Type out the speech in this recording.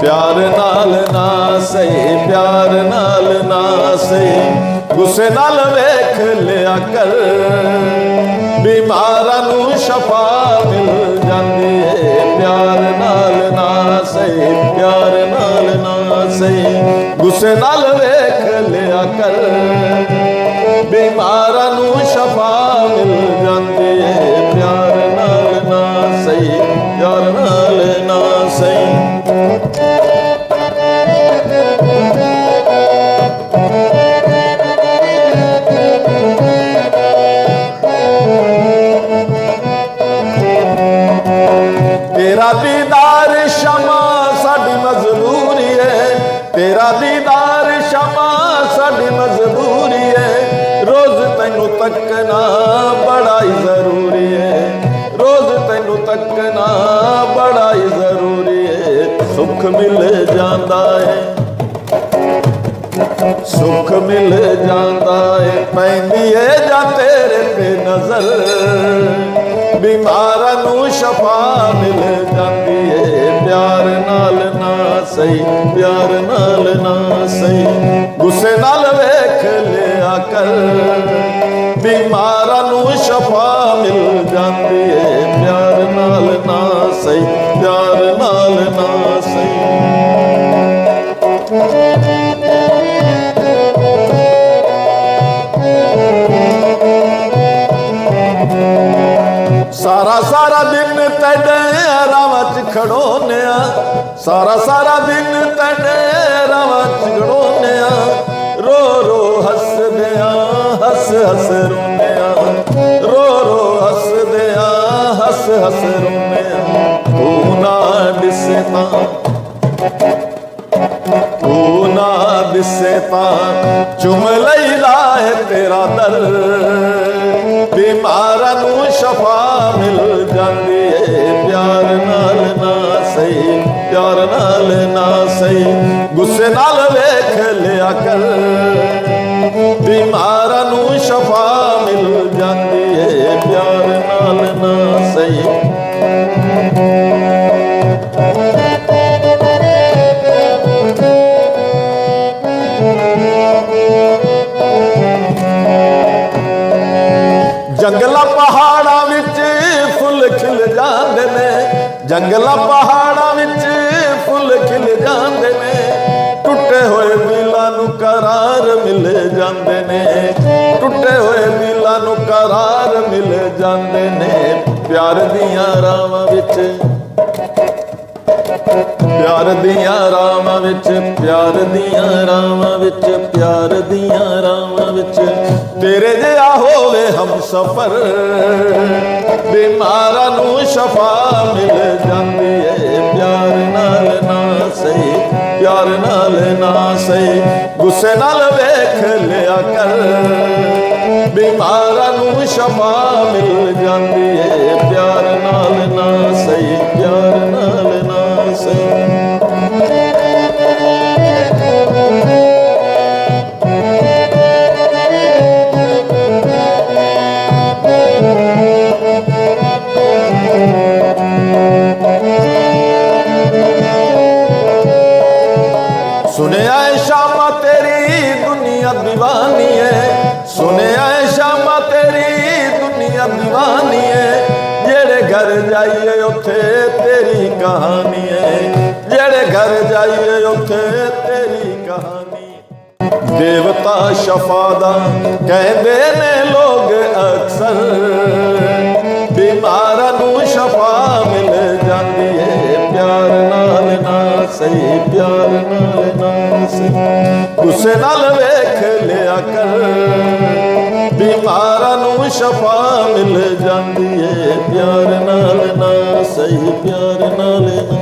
ਪਿਆਰ ਨਾਲ ਨਾ ਸਹੀ, ਪਿਆਰ ਨਾਲ ਨਾ ਸਹੀ। ਗੁੱਸੇ ਨਾਲ ਵੇਖ ਲਿਆ ਕਰ। ਬਿਮਾਰਾਂ ਨੂੰ ਸ਼ਫਾ ਮਿਲ ਜਾਂਦੀ ਏ। ਪਿਆਰ ਨਾਲ ਨਾ ਸਹੀ, ਪਿਆਰ ਨਾਲ ਨਾ ਸਹੀ। ਗੁੱਸੇ ਨਾਲ ਵੇਖ ਲਿਆ ਕਰ। ਤੇਰਾ ਦੀਦਾਰ ਸ਼ਮਾ ਸਾਡੀ ਮਜਬੂਰੀ ਏ। ਰੋਜ਼ ਤੈਨੂੰ ਤੱਕਣਾ ਬੜਾ ਹੀ ਜ਼ਰੂਰੀ ਏ। ਰੋਜ਼ ਤੈਨੂੰ ਤੱਕਣਾ ਬੜਾ ਹੀ ਜ਼ਰੂਰੀ ਏ। ਸੁੱਖ ਮਿਲ ਜਾਂਦਾ ਏ। ਸੁੱਖ ਮਿਲ ਜਾਂਦਾ ਏ। ਪੈਂਦੀ ਏ ਜਾਂ ਤੇਰੇ ਤੇ ਨਜ਼ਰ। ਬਿਮਾਰਾਂ ਨੂੰ ਸ਼ਫਾ ਮਿਲ ਜਾਂਦੀ ਏ। ਪਿਆਰ ਨਾਲ ਸਹੀ, ਪਿਆਰ ਨਾਲ ਨਾ ਸਹੀ। ਗੁੱਸੇ ਨਾਲ ਵੇਖ ਲਿਆ ਕਰ। ਬਿਮਾਰਾਂ ਨੂੰ ਸ਼ਫਾ ਮਿਲ ਜਾਂਦੀ ਏ। ਪਿਆਰ ਨਾਲ ਨਾ ਸਹੀ, ਪਿਆਰ ਨਾਲ ਨਾ ਸਹੀ। ਸਾਰਾ ਸਾਰਾ ਦਿਨ ਤੇਰੇ ਖੜੋਨਿਆ, ਸਾਰਾ ਸਾਰਾ ਦਿਨ ਤੇਰੇ ਰਾਵਾਂ 'ਚ ਰੋ ਰੋ ਹੱਸਦਿਆਂ, ਹੱਸ ਹੱਸ ਰੋਨਿਆ ਰੋ ਰੋ ਹੱਸਦਿਆਂ, ਹੱਸ ਹੱਸ ਰੋਨਿਆ ਤੂੰ ਨਾ ਦਿਸੇ ਤਾਂ ਤੂੰ ਨਾ ਦਿਸੇ ਤਾਂ ਚੁੰਮ ਲਈਦਾ ਹੈ ਤੇਰਾ ਦਰ। ਬਿਮਾਰਾਂ ਨੂੰ ਸ਼ਫਾ ਮਿਲ ਜਾਂਦੀ ਏ ਪਿਆਰ ਨਾਲ। ਪਿਆਰ ਨਾਲ ਨਾ ਸਹੀ। ਗੁੱਸੇ ਨਾਲ ਵੇਖ ਲਿਆ ਕਰ। ਬਿਮਾਰਾਂ ਨੂੰ ਸ਼ਫਾ ਮਿਲ ਜਾਂਦੀ ਏ, ਪਿਆਰ ਨਾਲ ਨਾ ਸਹੀ। ਜੰਗਲਾਂ ਪਹਾੜਾਂ ਵਿੱਚ ਫੁੱਲ ਖਿਲ ਜਾਂਦੇ ਨੇ। ਜੰਗਲਾਂ ਪਹਾੜ ਨੂੰ ਕਰਾਰ ਮਿਲ ਜਾਂਦੇ ਨੇ। ਟੁੱਟੇ ਹੋਏ ਦਿਲਾਂ ਨੂੰ ਕਰਾਰ ਮਿਲ ਜਾਂਦੇ ਨੇ। ਪਿਆਰ ਦੀਆਂ ਰਾਵਾਂ ਵਿੱਚ, ਪਿਆਰ ਦੀਆਂ ਰਾਵਾਂ ਵਿੱਚ, ਪਿਆਰ ਦੀਆਂ ਰਾਵਾਂ ਵਿੱਚ, ਪਿਆਰ ਦੀਆਂ ਰਾਵਾਂ ਵਿੱਚ। ਤੇਰੇ ਜਿਹਾ ਹੋਵੇ ਹਮ ਸਫਰ, ਬਿਮਾਰਾਂ ਨੂੰ ਸ਼ਫਾ ਮਿਲ ਜਾਂਦੀ ਨਾਲ ਨਾ ਸਹੀ ਗੁੱਸੇ ਨਾਲ ਵੇਖ ਲਿਆ ਕਰ। ਬਿਮਾਰਾਂ ਨੂੰ ਸ਼ਫਾ ਮਿਲ ਜਾਂਦੀ ਏ ਪਿਆਰ। دیوانی ہے سنیا شاما تیری دنیا دیوانی ہے جڑے گھر جائیے اتے تیری کہانی ہے جڑے گھر جائیے اتے تیری کہانی ਦੇਵਤਾ ਸ਼ਫਾ ਦਾ ਕਹਿੰਦੇ ਨੇ ਲੋਕ ਅਕਸਰ ਬਿਮਾਰਾਂ ਨੂੰ ਸ਼ਫਾ ਮਿਲ ਜਾਂਦੀ ਏ ਪਿਆਰ ਨਾਲ ਨਾ ਸਹੀ ਪਿਆਰ ਨਾਲ ਨਾ ਸਹੀ ਗੁੱਸੇ ਨਾਲ ਬਿਮਾਰਾਂ ਨੂੰ ਸ਼ਫਾ ਮਿਲ ਜਾਂਦੀ ਏ। ਪਿਆਰ ਨਾਲ ਨਾ ਸਹੀ ਪਿਆਰ ਨਾਲ ਨਾ